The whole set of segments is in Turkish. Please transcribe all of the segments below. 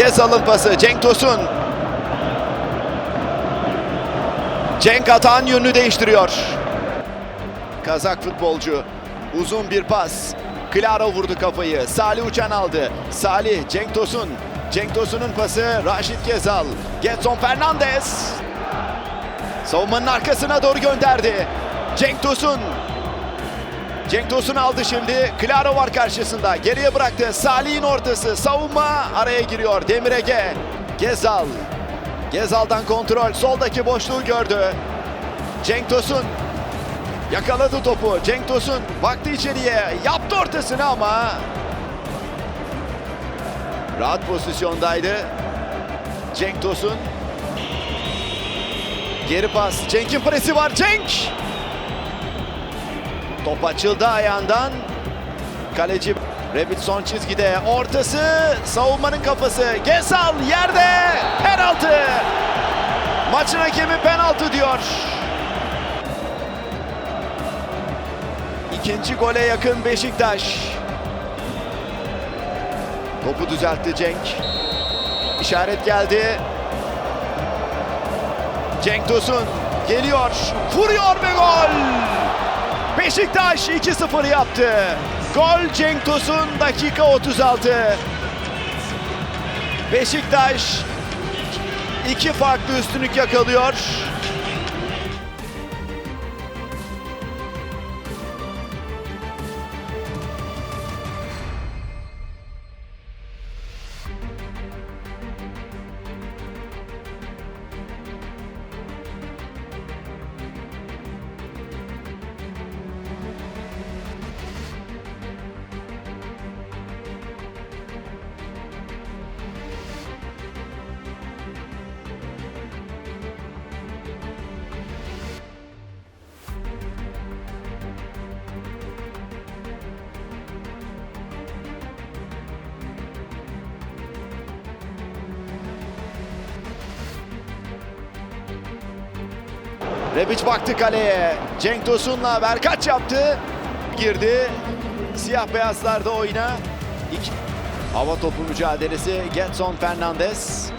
Gezal'ın pası. Cenk Tosun. Cenk atan yönünü değiştiriyor. Kazak futbolcu. Uzun bir pas. Claro vurdu kafayı. Salih Uçan aldı. Salih, Cenk Tosun. Cenk Tosun'un pası Raşit Gezal. Getson Fernandez. Savunmanın arkasına doğru gönderdi. Cenk Tosun. Cenk Tosun aldı şimdi. Claro var karşısında. Geriye bıraktı. Salih'in ortası. Savunma araya giriyor. Demir Ege. Gezal. Gezal'dan kontrol. Soldaki boşluğu gördü. Cenk Tosun. Yakaladı topu. Cenk Tosun baktı içeriye. Yaptı ortasını ama rahat pozisyondaydı. Cenk Tosun. Geri pas. Cenk'in presi var. Cenk! Top açıldı ayağından. Kaleci Rebic son çizgide. Ortası savunmanın kafası. Gesal yerde. Penaltı. Maçın hakemi penaltı diyor. İkinci gole yakın Beşiktaş. Topu düzeltti Cenk. İşaret geldi. Cenk Tosun geliyor. Vuruyor ve gol. Beşiktaş 2-0 yaptı. Gol Cenk Tosun dakika 36. Beşiktaş iki farklı üstünlük yakalıyor. Rebic baktı kaleye. Cenk Tosun'la Berkaç yaptı. Girdi. Siyah beyazlarda oyuna. İki... Hava topu mücadelesi. Getson Fernandez.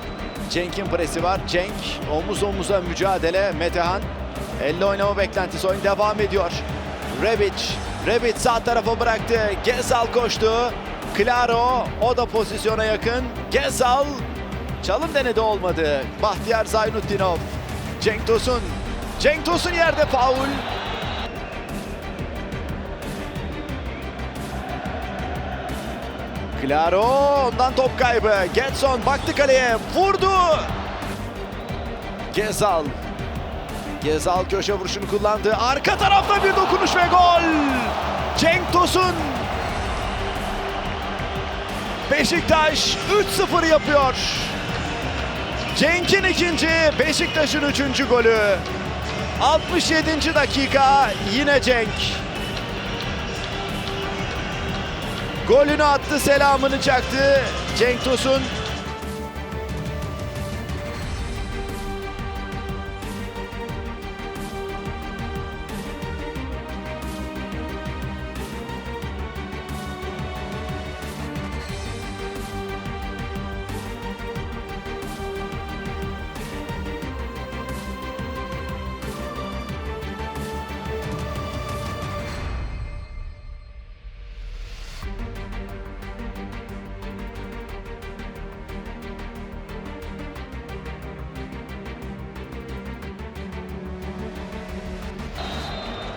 Cenk'in presi var. Cenk omuz omuza mücadele. Metehan. Elle oynama beklentisi. Oyun devam ediyor. Rebic. Rebic sağ tarafa bıraktı. Gezal koştu. Claro o da pozisyona yakın. Gezal çalım denedi olmadı. Bahtiyar Zaynutdinov. Cenk Tosun Cenk Tosun yerde faul. Claro ondan top kaybı. Getson baktı kaleye vurdu. Gezal. Gezal köşe vuruşunu kullandı. Arka tarafta bir dokunuş ve gol. Cenk Tosun. Beşiktaş 3-0 yapıyor. Cenk'in ikinci, Beşiktaş'ın üçüncü golü. 67. dakika yine Cenk. Golünü attı, selamını çaktı. Cenk Tosun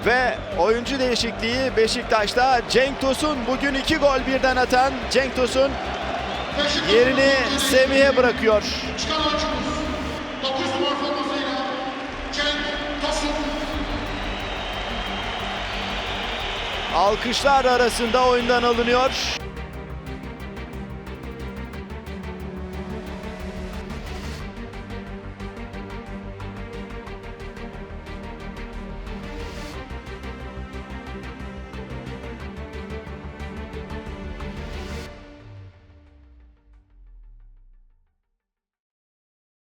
ve oyuncu değişikliği Beşiktaş'ta. Cenk Tosun bugün iki gol birden atan Cenk Tosun yerini Semih'e bırakıyor. Çıkan oyuncumuz 9 numara formasıyla Cenk Tosun. Alkışlar arasında oyundan alınıyor.